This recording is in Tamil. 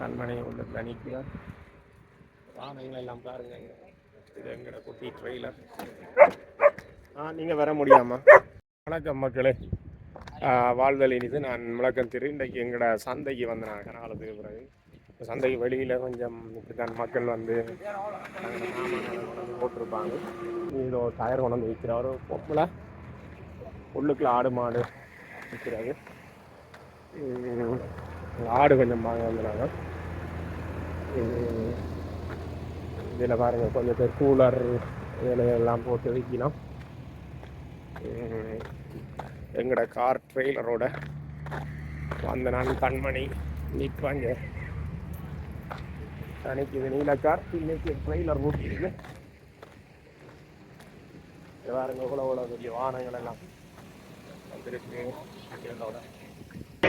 கண்மணி உள்ள தனிக்கிறார் வாகனங்கள் எல்லாம் பாருங்க. இது எங்கட குட்டி ட்ரெய்லர் ஆ நீங்கள் வர முடியாமா? வணக்கம் மக்களே. வாழ்தல் இனிது. நான் முழக்கம் திரு. இன்றைக்கு எங்களோட சந்தைக்கு வந்து நான் கனகாலத்துக்கு பிறகு சந்தைக்கு வெளியில் கொஞ்சம் இப்படித்தான் மக்கள் வந்து போட்டிருப்பாங்க. இதோ டயர் கொண்டு வந்து விற்கிறாரோ பொம்பளை. உள்ளுக்குள்ள ஆடு மாடு விற்கிறாரு ஆடு கொஞ்சம் வாங்க வந்துடுறாங்க இதில் பாருங்க கொஞ்சம் பேர் கூலர் இதில் எல்லாம் போட்டு வைக்கலாம் எங்களோட கார் ட்ரெய்லரோட வந்த நான் கண்மணி நிற்பாங்க. அன்னைக்கு இது நீல கார் இன்னைக்கு ட்ரெய்லர் ஊட்டிருக்கு பாருங்க உலக உலக பெரிய வாகனங்கள் எல்லாம் வந்துருக்கு. இதோட